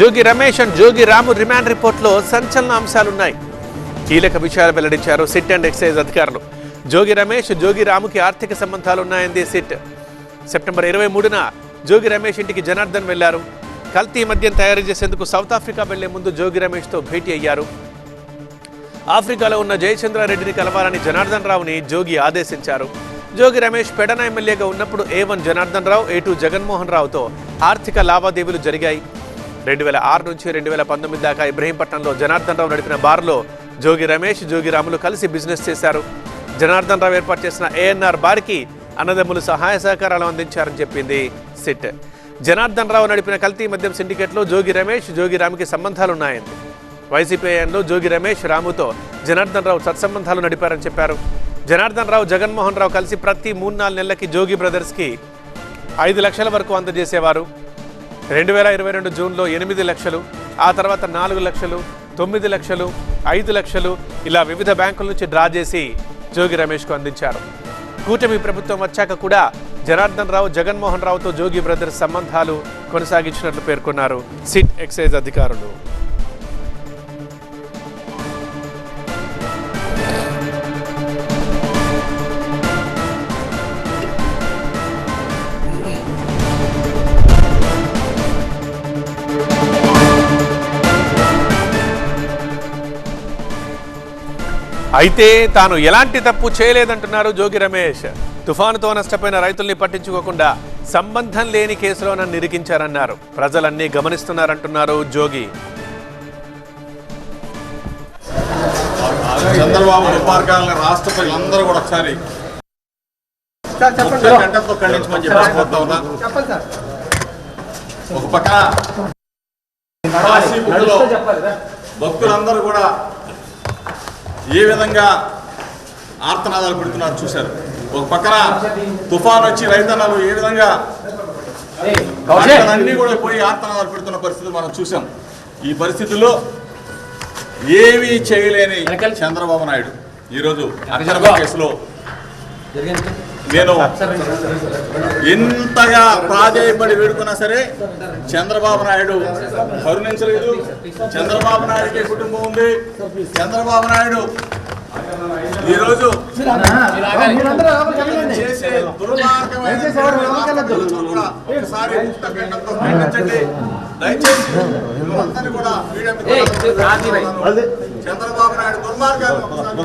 Jogi Ramesh and Jogi Ramu remand రిపోర్ట్లో సంచలన అంశాలున్నాయి. కీలక విషయాలు వెల్లడించారు సిట్ అండ్ ఎక్సైజ్ అధికారులు. జోగి రమేష్ జోగి రాముకి ఆర్థిక సంబంధాలున్నాయంది సిట్. సెప్టెంబర్ ఇరవై మూడున జోగి రమేష్ ఇంటికి జనార్దన్ వెళ్ళారు. కల్తీ మద్యం తయారు చేసేందుకు సౌత్ ఆఫ్రికా వెళ్ళే ముందు జోగి రమేష్తో భేటీ అయ్యారు. ఆఫ్రికాలో ఉన్న జయచంద్రారెడ్డిని కలవాలని జనార్దన్ రావుని జోగి ఆదేశించారు. జోగి రమేష్ పెడన ఎమ్మెల్యేగా ఉన్నప్పుడు A one Janardhan Rao A two Jaganmohan రావుతో ఆర్థిక లావాదేవీలు జరిగాయి. రెండు వేల ఆరు నుంచి రెండు వేల పంతొమ్మిది దాకా ఇబ్రహీంపట్నంలో జనార్దన్ రావు నడిపిన బార్లో జోగి రమేష్ జోగి రాములు కలిసి బిజినెస్ చేశారు. జనార్దన్ రావు ఏర్పాటు చేసిన ఏఎన్ఆర్ బార్కి అన్నదమ్ములు సహాయ సహకారాలు అందించారని చెప్పింది సిట్. జనార్దన్ రావు నడిపిన కల్తీ మద్యం సిండికేట్లో జోగి రమేష్ జోగి రాముకి సంబంధాలున్నాయంది వైసీపీ హయాంలో జోగి రమేష్ రాముతో జనార్దన్ రావు సత్సంబంధాలు నడిపారని చెప్పారు. జనార్దన్ రావు జగన్మోహన్ రావు కలిసి ప్రతి మూడు నాలుగు నెలలకి జోగి బ్రదర్స్కి ఐదు లక్షల వరకు అందజేసేవారు. రెండు వేల ఇరవై రెండు జూన్లో ఎనిమిది లక్షలు ఆ తర్వాత నాలుగు లక్షలు తొమ్మిది లక్షలు ఐదు లక్షలు ఇలా వివిధ బ్యాంకుల నుంచి డ్రా చేసి జోగి రమేష్కు అందించారు. కూటమి ప్రభుత్వం వచ్చాక కూడా జనార్దన్ రావు జగన్మోహన్ రావుతో జోగి బ్రదర్స్ సంబంధాలు కొనసాగించినట్లు పేర్కొన్నారు సిట్ ఎక్సైజ్ అధికారులు. అయితే తాను ఎలాంటి తప్పు చేయలేదంటున్నారు జోగి రమేష్. తుఫానుతో నష్టపోయిన రైతుల్ని పట్టించుకోకుండా సంబంధం లేని కేసులో నన్ను నిరికించారన్నారు ప్రజలన్నీ గమనిస్తున్నారంటున్నారు జోగి. చంద్రబాబు దుర్మార్గాలను రాష్ట్ర ప్రజలందరూ కూడా ఒకసారి గంటతో ఖండించమని ఒక పక్క భక్తులందరూ కూడా ఏ విధంగా ఆర్తనాదాలు పెడుతున్నారు చూశారు. ఒక పక్కన తుఫాన్ వచ్చి రైతన్నలు ఏ విధంగా అన్నీ కూడా పోయి ఆర్తనాదాలు పెడుతున్న పరిస్థితి మనం చూసాం ఈ పరిస్థితుల్లో ఏమీ చేయలేని చంద్రబాబు నాయుడు ఈరోజు అక్రమ కేసులో నేను ఎంతగా ప్రాధేయపడి వేడుకున్నా సరే చంద్రబాబు నాయుడు కరుణించలేదు. చంద్రబాబు నాయుడికి కుటుంబం ఉంది. చంద్రబాబు నాయుడు ఈరోజు చేసే దయచేసి కూడా చంద్రబాబు నాయుడు దుర్మార్గాలను ఒకసారి